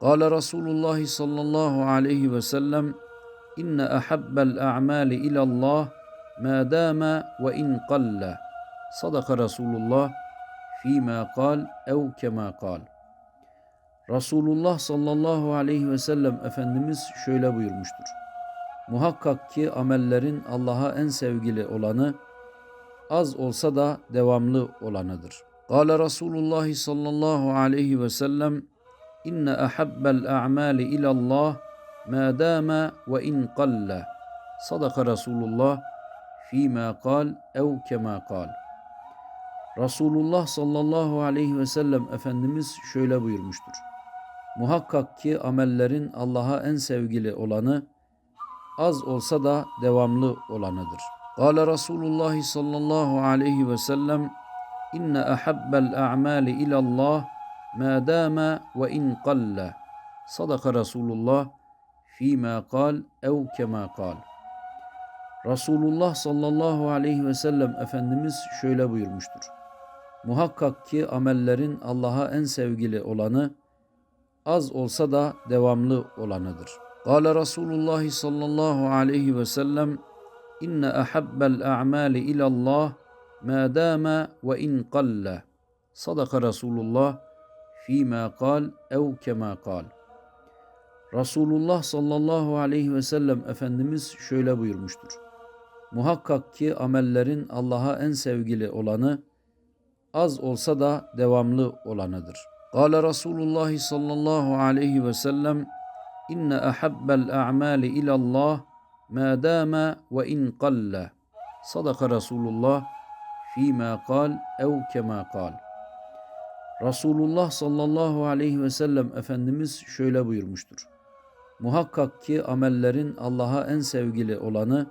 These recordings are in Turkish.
قال رسول الله صلى الله عليه وسلم إن أحب الأعمال إلى الله ما دام وإن قل صدق رسول الله فيما قال أو كما قال Resulullah sallallahu aleyhi ve sellem Efendimiz şöyle buyurmuştur. Muhakkak ki amellerin Allah'a en sevgili olanı az olsa da devamlı olanıdır. Kale Resulullah sallallahu aleyhi ve sellem inne ahabbel a'mali ilallah ma dama ve in qalla. Sadaka Resulullah fîmâ kal ev kemâ kal. Resulullah sallallahu aleyhi ve sellem Efendimiz şöyle buyurmuştur. Muhakkak ki amellerin Allah'a en sevgili olanı az olsa da devamlı olanıdır. Kale Resulullah sallallahu aleyhi ve sellem inne ahabbel a'mali ilallah ma dama ve in qalla. Sadaka Resulullah fîmâ kal ev kemâ kal. Resulullah sallallahu aleyhi ve sellem Efendimiz şöyle buyurmuştur. Muhakkak ki amellerin Allah'a en sevgili olanı az olsa da devamlı olanıdır. Kale Resulullah sallallahu aleyhi ve sellem inne ahabbel a'mali ilallah ma dama ve in qalla. Sadaka Resulullah fîmâ kal ev kemâ kal. Resulullah sallallahu aleyhi ve sellem Efendimiz şöyle buyurmuştur. Muhakkak ki amellerin Allah'a en sevgili olanı az olsa da devamlı olanıdır. Kale Resulullah sallallahu aleyhi ve sellem inne ahabbel a'mali ilallah ma dama ve in qalla. Sadaka Resulullah fîmâ kal ev kemâ kal. Resulullah sallallahu aleyhi ve sellem Efendimiz şöyle buyurmuştur. Muhakkak ki amellerin Allah'a en sevgili olanı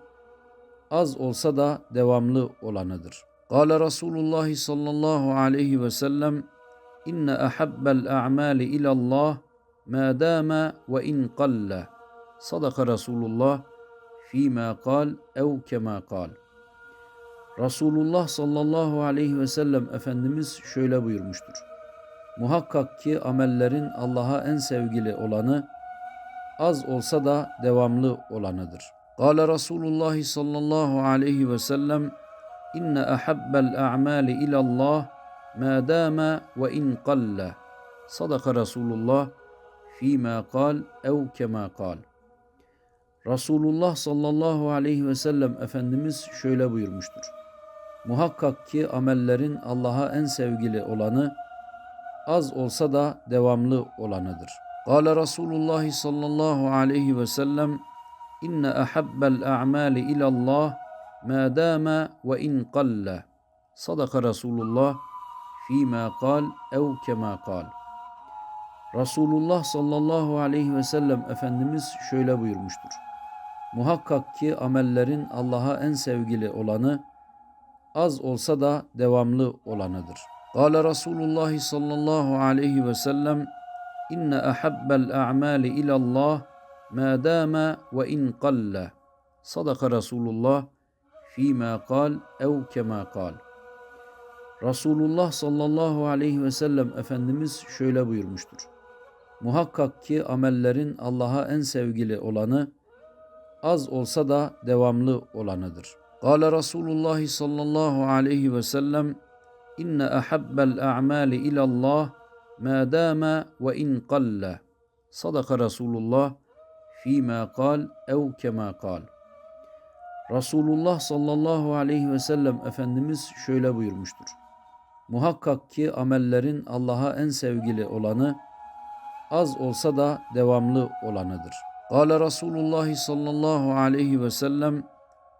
az olsa da devamlı olanıdır. Kale Resulullah sallallahu aleyhi ve sellem inne ahabbel a'mali ilallah ma dama ve in qalla. Sadaka Resulullah fîmâ kal ev kemâ kal. Resulullah sallallahu aleyhi ve sellem Efendimiz şöyle buyurmuştur. Muhakkak ki amellerin Allah'a en sevgili olanı az olsa da devamlı olanıdır. Kale Resulullah sallallahu aleyhi ve sellem inne ahabbel a'mali ilallah ma dama ve in qalla. Sadaka Resulullah fîmâ kal ev kemâ kal. Resulullah sallallahu aleyhi ve sellem Efendimiz şöyle buyurmuştur. Muhakkak ki amellerin Allah'a en sevgili olanı az olsa da devamlı olanıdır. Kale Resulullah sallallahu aleyhi ve sellem inne ahabbel a'mali ilallah ma dama ve in qalla. Sadaka Resulullah fîmâ kal ev kemâ kal. Resulullah sallallahu aleyhi ve sellem Efendimiz şöyle buyurmuştur. Muhakkak ki amellerin Allah'a en sevgili olanı az olsa da devamlı olanıdır. Kale Resulullah sallallahu aleyhi ve sellem inne ahabbel a'mali ilallah ma dama ve in qalla. Sadaka Resulullah fîmâ kal ev kemâ kal. Resulullah sallallahu aleyhi ve sellem Efendimiz şöyle buyurmuştur. Muhakkak ki amellerin Allah'a en sevgili olanı az olsa da devamlı olanıdır. Kale Resulullah sallallahu aleyhi ve sellem inne ahabbel a'mali ilallah ma dama ve in qalla. Sadaka Resulullah fîmâ kal ev kemâ kal. Resulullah sallallahu aleyhi ve sellem Efendimiz şöyle buyurmuştur. Muhakkak ki amellerin Allah'a en sevgili olanı az olsa da devamlı olanıdır. Kale Resulullah sallallahu aleyhi ve sellem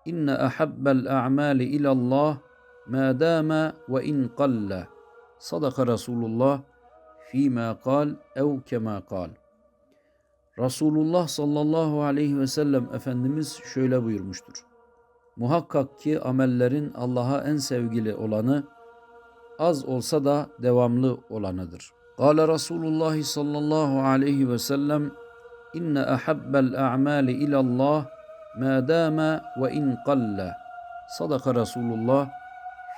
inne ahabbel a'mali ilallah ma dama ve in qalla. Sadaka Resulullah fîmâ kal ev kemâ kal. Resulullah sallallahu aleyhi ve sellem Efendimiz şöyle buyurmuştur. Muhakkak ki amellerin Allah'a en sevgili olanı az olsa da devamlı olanıdır. Kale Resulullah sallallahu aleyhi ve sellem inne ahabbel a'mali ilallah ma dama ve in qalla. Sadaka Resulullah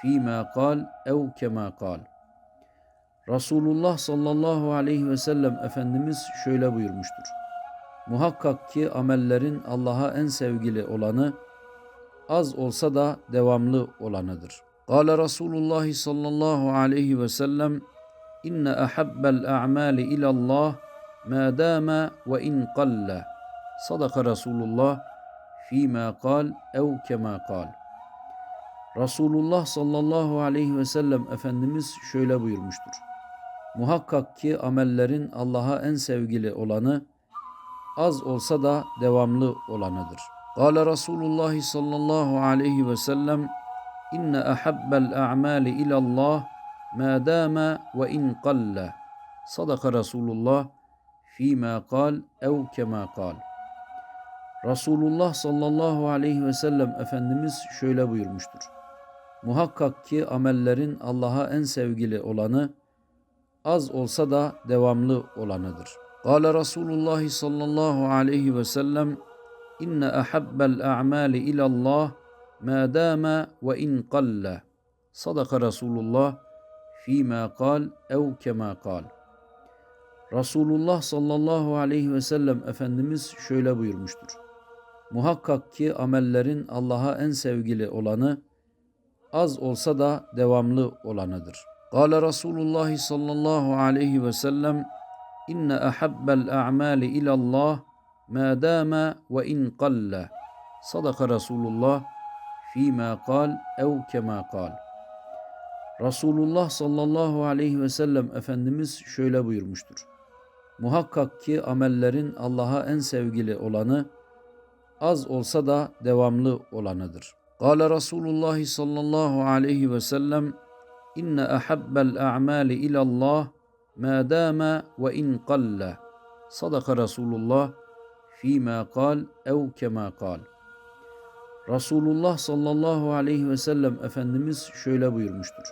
fîmâ kal ev kemâ kal. Resulullah sallallahu aleyhi ve sellem Efendimiz şöyle buyurmuştur. Muhakkak ki amellerin Allah'a en sevgili olanı, az olsa da devamlı olanıdır. Kale Resulullah sallallahu aleyhi ve sellem, İnne ahabbel a'mali ilallah ma dama ve in qalle. Sadaka Resulullah fîmâ kal ev kemâ kal. Resulullah sallallahu aleyhi ve sellem Efendimiz şöyle buyurmuştur. Muhakkak ki amellerin Allah'a en sevgili olanı, az olsa da devamlı olanıdır. Kale Resulullah sallallahu aleyhi ve sellem, İnne ahabbel a'mali ilallah ma dama ve in qalle. Sadaka Resulullah fîmâ kal ev kemâ kal. Resulullah sallallahu aleyhi ve sellem Efendimiz şöyle buyurmuştur. Muhakkak ki amellerin Allah'a en sevgili olanı, az olsa da devamlı olanıdır. Kale Resulullah sallallahu aleyhi ve sellem, İnne ahabbel a'mali ilallah ma dama ve in qalle. Sadaka Resulullah fîmâ kal ev kemâ kal. Resulullah sallallahu aleyhi ve sellem Efendimiz şöyle buyurmuştur. Muhakkak ki amellerin Allah'a en sevgili olanı, az olsa da devamlı olanıdır. Kale Resulullah sallallahu aleyhi ve sellem, İnne ahabbel a'mali ilallah ma dama ve in qalle. Sadaka Resulullah fîmâ kal ev kemâ kal. Resulullah sallallahu aleyhi ve sellem Efendimiz şöyle buyurmuştur. Muhakkak ki amellerin Allah'a en sevgili olanı, az olsa da devamlı olanıdır. Kale Resulullah sallallahu aleyhi ve sellem, İnne ahabbel a'mali ilallah ma dama ve in qalle. Sadaka Resulullah fîmâ kal ev kemâ kal. Resulullah sallallahu aleyhi ve sellem Efendimiz şöyle buyurmuştur.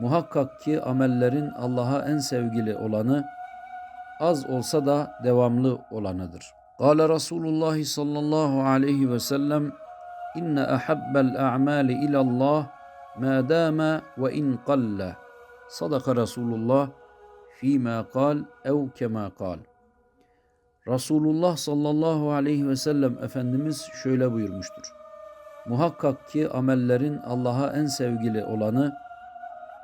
Muhakkak ki amellerin Allah'a en sevgili olanı, az olsa da devamlı olanıdır. Kale Resulullah sallallahu aleyhi ve sellem, İnne ahabbel a'mali ilallah ma dama ve in qalle. Sadaka Resulullah fîmâ kal ev kemâ kal. Resulullah sallallahu aleyhi ve sellem Efendimiz şöyle buyurmuştur. Muhakkak ki amellerin Allah'a en sevgili olanı,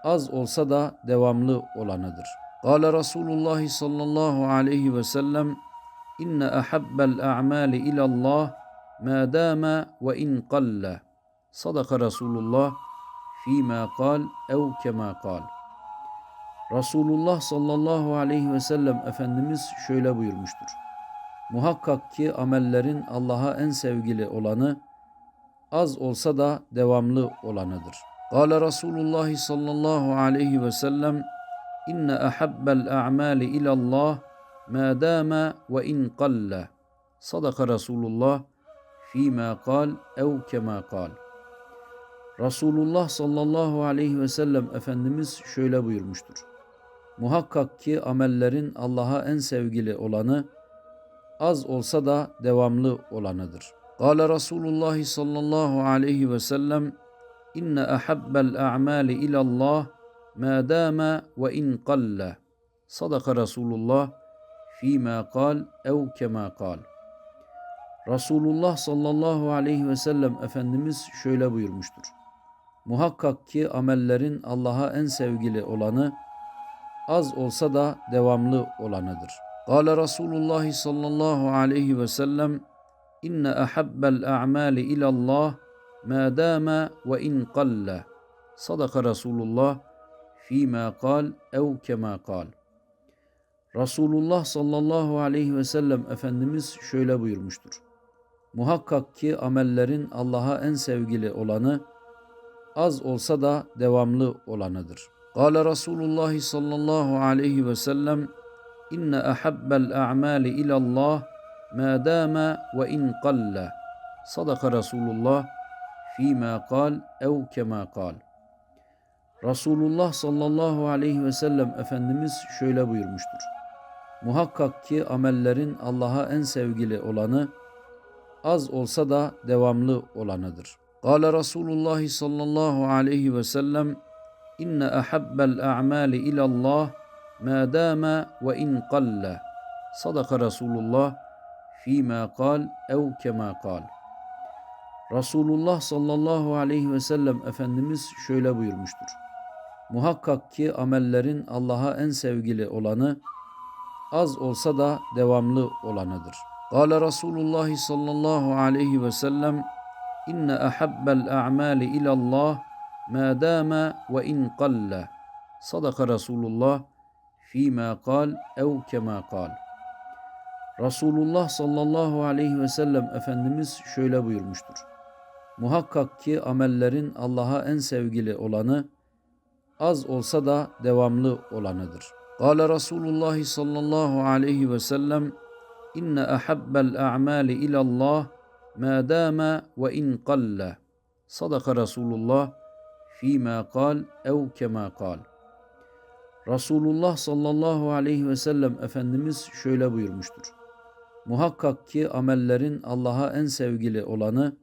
az olsa da devamlı olanıdır. Kale Resulullah sallallahu aleyhi ve sellem, İnne ahabbel a'mali ilallah ma dama ve in qalle. Sadaka Resulullah fîmâ kal ev kemâ kal. Resulullah sallallahu aleyhi ve sellem Efendimiz şöyle buyurmuştur. Muhakkak ki amellerin Allah'a en sevgili olanı, az olsa da devamlı olanıdır. Kale Resulullah sallallahu aleyhi ve sellem, İnne ahabbel a'mali ilallah ma dama ve in qalle. Sadaka Resulullah fîmâ kal ev kemâ kal. Resulullah sallallahu aleyhi ve sellem Efendimiz şöyle buyurmuştur. Muhakkak ki amellerin Allah'a en sevgili olanı, az olsa da devamlı olanıdır. Kale Resulullah sallallahu aleyhi ve sellem, İnne ahabbel a'mali ilallah ma dama ve in qalle. Sadaka Resulullah fîmâ kal ev kemâ kal. Resulullah sallallahu aleyhi ve sellem Efendimiz şöyle buyurmuştur. Muhakkak ki amellerin Allah'a en sevgili olanı, az olsa da devamlı olanıdır. Kale Resulullah sallallahu aleyhi ve sellem, İnne ahabbel a'mali ilallah ma dama ve in qalle. Sadaka Resulullah fîmâ kal ev kemâ kal. Resulullah sallallahu aleyhi ve sellem Efendimiz şöyle buyurmuştur. Muhakkak ki amellerin Allah'a en sevgili olanı, az olsa da devamlı olanıdır. Kale Resulullah sallallahu aleyhi ve sellem, İnne ahabbel a'mali ilallah ma dama ve in qalle. Sadaka Resulullah fîmâ kal ev kemâ kal. Resulullah sallallahu aleyhi ve sellem Efendimiz şöyle buyurmuştur. Muhakkak ki amellerin Allah'a en sevgili olanı, az olsa da devamlı olanıdır. Kale Resulullah sallallahu aleyhi ve sellem, inne ahabbel a'mali ilallah ma dama ve in qalla. Sadaka Resulullah fîmâ kal ev kemâ kal. Resulullah sallallahu aleyhi ve sellem Efendimiz şöyle buyurmuştur. Muhakkak ki amellerin Allah'a en sevgili olanı az olsa da devamlı olanıdır. Kale Resulullah sallallahu aleyhi ve sellem inne ahabbel a'mali ilallah ma dama ve in qalla. Sadaka Resulullah fîmâ kal ev kemâ kal. Resulullah sallallahu aleyhi ve sellem Efendimiz şöyle buyurmuştur. Muhakkak ki amellerin Allah'a en sevgili olanı az olsa da devamlı olanıdır. Kale Resulullah sallallahu aleyhi ve sellem inne ahabbel a'mali ilallah ma dama ve in qalla. Sadaka Resulullah fîmâ kal ev kemâ kal. Resulullah sallallahu aleyhi ve sellem Efendimiz şöyle buyurmuştur. Muhakkak ki amellerin Allah'a en sevgili olanı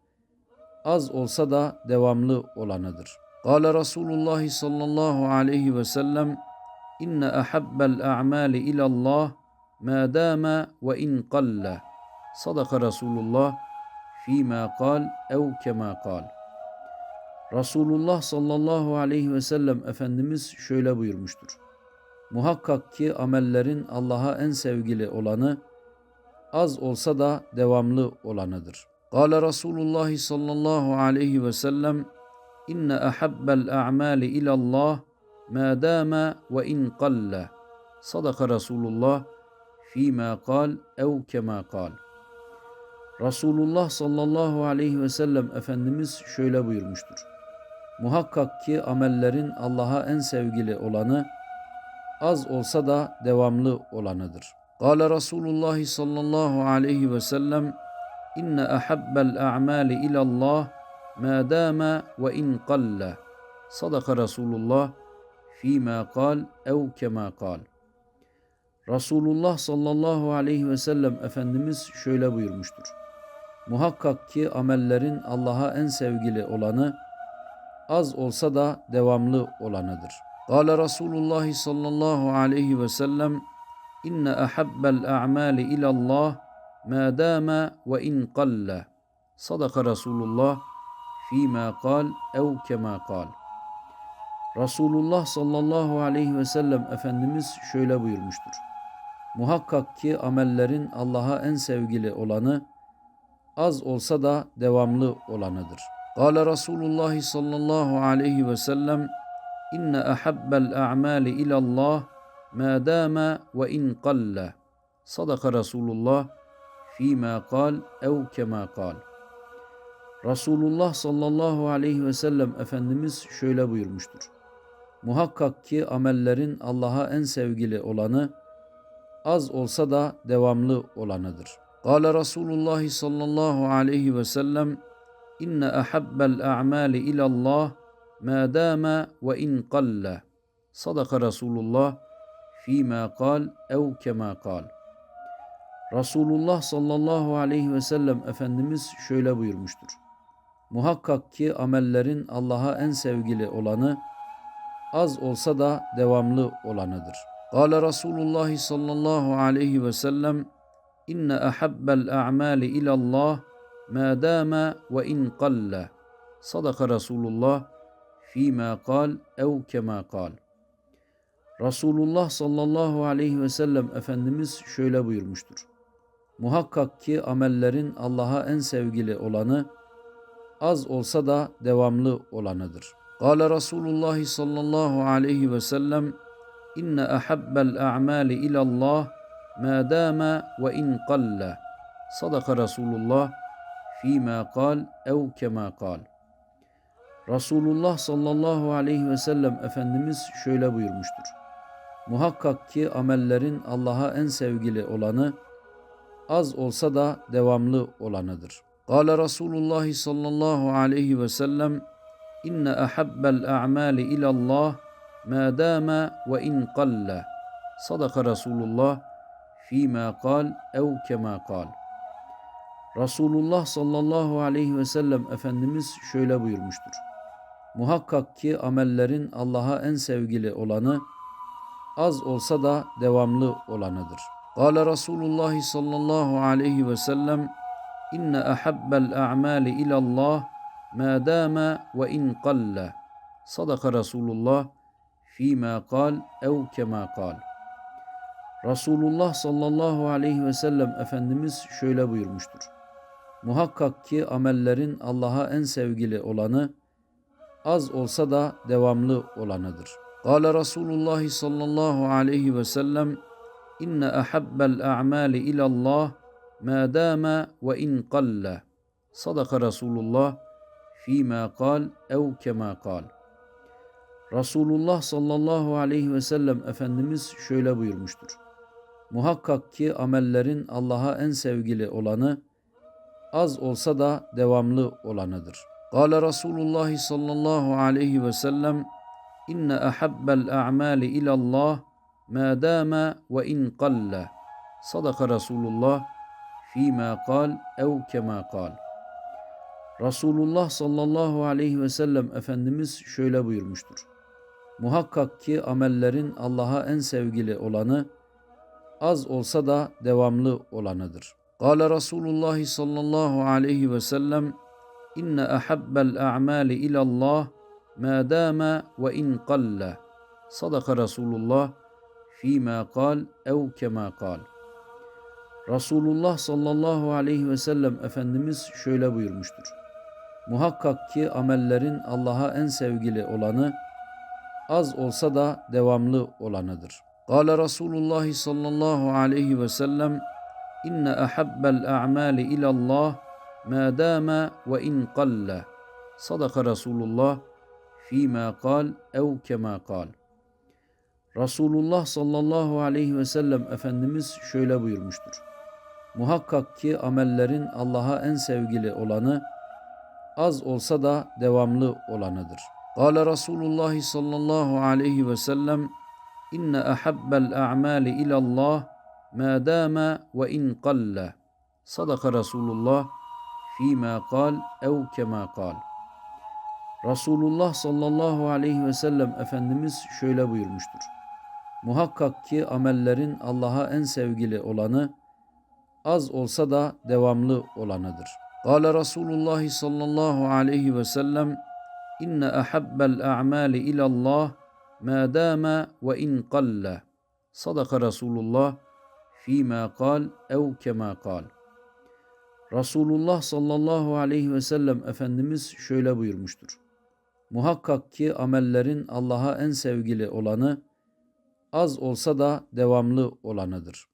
az olsa da devamlı olanıdır. Kale Resulullah sallallahu aleyhi ve sellem inne ahabbel a'mali ilallah ma dama ve in qalla. Sadaka Resulullah fîmâ kal ev kemâ kal. Resulullah sallallahu aleyhi ve sellem Efendimiz şöyle buyurmuştur. Muhakkak ki amellerin Allah'a en sevgili olanı az olsa da devamlı olanıdır. Kale Resulullah sallallahu aleyhi ve sellem inne ahabbel a'mali ilallah ma dama ve in qalla. Sadaka Resulullah fîmâ kal ev kemâ kal. Resulullah sallallahu aleyhi ve sellem Efendimiz şöyle buyurmuştur. Muhakkak ki amellerin Allah'a en sevgili olanı az olsa da devamlı olanıdır. Kale Resulullah sallallahu aleyhi ve sellem inne ahabbel a'mali ilallah ma dama ve in qalla. Sadaka Resulullah fîmâ kal ev kemâ kal. Resulullah sallallahu aleyhi ve sellem Efendimiz şöyle buyurmuştur. Muhakkak ki amellerin Allah'a en sevgili olanı az olsa da devamlı olanıdır. Kale Resulullah sallallahu aleyhi ve sellem inne ahabbel a'mali ilallah ma dama ve in qalla. Sadaka Resulullah fîmâ kal ev kemâ kal. Resulullah sallallahu aleyhi ve sellem Efendimiz şöyle buyurmuştur. Muhakkak ki amellerin Allah'a en sevgili olanı az olsa da devamlı olanıdır. Kale Resulullah sallallahu aleyhi ve sellem inne ahabbel a'mali ilallah ma dama ve in qalla. Sadaka Resulullah fîmâ kal ev kemâ kal. Resulullah sallallahu aleyhi ve sellem Efendimiz şöyle buyurmuştur. Muhakkak ki amellerin Allah'a en sevgili olanı az olsa da devamlı olanıdır. Kale Resulullah sallallahu aleyhi ve sellem inne ahabbel a'mali ilallah ma dama ve in qalla. Sadaka Resulullah fîmâ kal ev kemâ kal. Resulullah sallallahu aleyhi ve sellem Efendimiz şöyle buyurmuştur. Muhakkak ki amellerin Allah'a en sevgili olanı az olsa da devamlı olanıdır. Kale Resulullah sallallahu aleyhi ve sellem inne ahabbel a'mali ilallah ma dama ve in qalla. Sadaka Resulullah fîmâ kal ev kemâ kal. Resulullah sallallahu aleyhi ve sellem Efendimiz şöyle buyurmuştur. Muhakkak ki amellerin Allah'a en sevgili olanı az olsa da devamlı olanıdır. Kale Resulullah sallallahu aleyhi ve sellem inne ahabbel a'mali ilallah ma dama ve in qalla. Sadaka Resulullah fîmâ kal ev kemâ kal. Resulullah sallallahu aleyhi ve sellem Efendimiz şöyle buyurmuştur. Muhakkak ki amellerin Allah'a en sevgili olanı az olsa da devamlı olanıdır. Kale Resulullah sallallahu aleyhi ve sellem inne ahabbel a'mali ilallah ma dama ve in qalla. Sadaka Resulullah fîmâ kal ev kemâ kal. Resulullah sallallahu aleyhi ve sellem Efendimiz şöyle buyurmuştur. Muhakkak ki amellerin Allah'a en sevgili olanı az olsa da devamlı olanıdır. Kale Resulullah sallallahu aleyhi ve sellem inne ahabbel a'mali ilallah ma dama ve in qalla. Sadaka Resulullah fîmâ kal ev kemâ kal. Resulullah sallallahu aleyhi ve sellem Efendimiz şöyle buyurmuştur. Muhakkak ki amellerin Allah'a en sevgili olanı az olsa da devamlı olanıdır. Kale Resulullah sallallahu aleyhi ve sellem inne ahabbel a'mali ilallah ma dama ve in qalla. Sadaka Resulullah fîmâ kal ev kemâ kal. Resulullah sallallahu aleyhi ve sellem Efendimiz şöyle buyurmuştur. Muhakkak ki amellerin Allah'a en sevgili olanı az olsa da devamlı olanıdır. Kale Resulullah sallallahu aleyhi ve sellem inne ahabbel a'mali ilallah ma dama ve in qalla. Sadaka Resulullah fîmâ kal ev kemâ kal. Resulullah sallallahu aleyhi ve sellem Efendimiz şöyle buyurmuştur. Muhakkak ki amellerin Allah'a en sevgili olanı az olsa da devamlı olanıdır. Kale Resulullah sallallahu aleyhi ve sellem inne ahabbel a'mali ilallah ma dama ve in qalla. Sadaka Resulullah fîmâ kal ev kemâ kal. Resulullah sallallahu aleyhi ve sellem Efendimiz şöyle buyurmuştur. Muhakkak ki amellerin Allah'a en sevgili olanı az olsa da devamlı olanıdır. Kale Resulullah sallallahu aleyhi ve sellem inne ahabbel a'mali ilallah ma dama ve in qalla. Sadaka Resulullah fîmâ kal ev kemâ kal. Resulullah sallallahu aleyhi ve sellem Efendimiz şöyle buyurmuştur. Muhakkak ki amellerin Allah'a en sevgili olanı az olsa da devamlı olanıdır. Kale Resulullah sallallahu aleyhi ve sellem inne ahabbel a'mali ilallah ma dama ve in qalla. Sadaka Resulullah fîmâ kal ev kemâ kal. Resulullah sallallahu aleyhi ve sellem Efendimiz şöyle buyurmuştur. Muhakkak ki amellerin Allah'a en sevgili olanı az olsa da devamlı olanıdır. Kale Resulullah sallallahu aleyhi ve sellem inne ahabbel a'mali ilallah ma dama ve in qalla. Sadaka Resulullah fîmâ kal ev kemâ kal. Resulullah sallallahu aleyhi ve sellem Efendimiz şöyle buyurmuştur. Muhakkak ki amellerin Allah'a en sevgili olanı az olsa da devamlı olanıdır.